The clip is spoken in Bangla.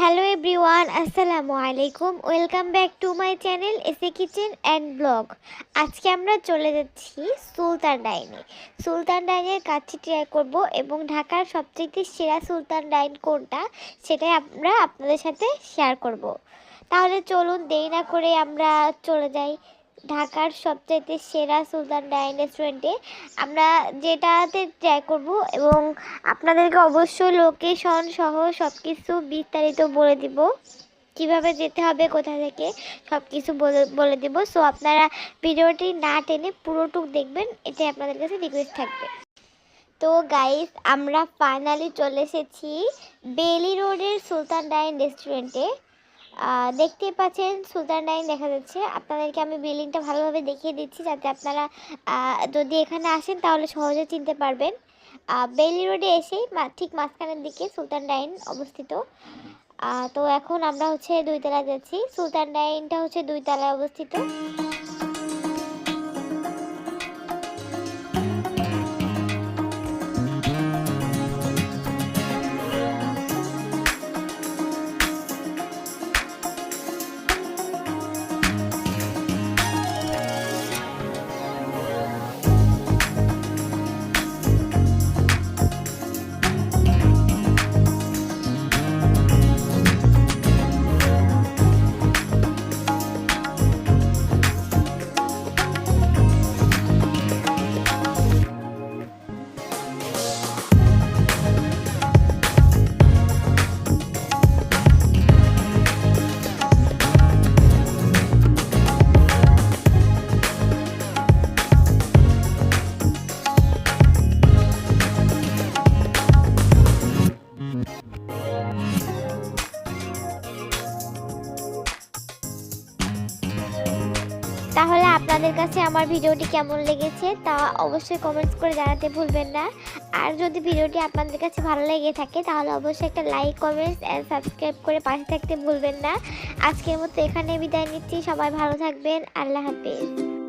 হ্যালো এভরিওয়ান আসসালামু আলাইকুম welcome back to my channel এসে কিচেন অ্যান্ড ব্লগ আজকে আমরা চলে যাচ্ছি সুলতান ডাইনে। সুলতান ডাইনের কাছে ট্রাই করব এবং ঢাকার সবচেয়ে সেরা সুলতান ডাইন কোনটা সেটাই আমরা আপনাদের সাথে শেয়ার করব। তাহলে চলুন দেরি না করে আমরা চলে যাই। ঢাকার সবচাইতে সেরা সুলতান ডাইন রেস্টুরেন্টে আমরা যেটাতে ট্রাই করব এবং আপনাদেরকে অবশ্যই লোকেশন সহ সব কিছু বিস্তারিত বলে দিব। কীভাবে যেতে হবে, কোথা থেকে সব কিছু বলে বলে দিব। সো আপনারা ভিডিওটি না টেনে পুরোটুক দেখবেন, এটাই আপনাদের কাছে রিকোয়েস্ট থাকবে। তো গাইস আমরা ফাইনালি চলে এসেছি বেলি রোডের সুলতান ডাইন রেস্টুরেন্টে আহ, দেখতেই পাচ্ছেন সুলতান ডাইন দেখা যাচ্ছে। আপনাদেরকে আমি বিল্ডিংটা ভালোভাবে দেখিয়ে দিচ্ছি যাতে আপনারা যদি এখানে আসেন তাহলে সহজে চিনতে পারবেন। বেলি রোডে এসেই ঠিক মাঝখানের দিকে সুলতান ডাইন অবস্থিত। তো এখন আমরা হচ্ছে দুই তলায় যাচ্ছি। সুলতান ডাইনটা হচ্ছে দুইতলায় অবস্থিত। তাহলে আপনাদের কাছে আমার ভিডিওটি কেমন লেগেছে তা অবশ্যই কমেন্টস করে জানাতে ভুলবেন না। আর যদি ভিডিওটি আপনাদের কাছে ভালো লেগে থাকে, তাহলে অবশ্যই একটা লাইক কমেন্টস অ্যান্ড সাবস্ক্রাইব করে পাশে থাকতে ভুলবেন না। আজকের মতো এখানে বিদায় নিচ্ছি। সবাই ভালো থাকবেন। আল্লাহ হাফিজ।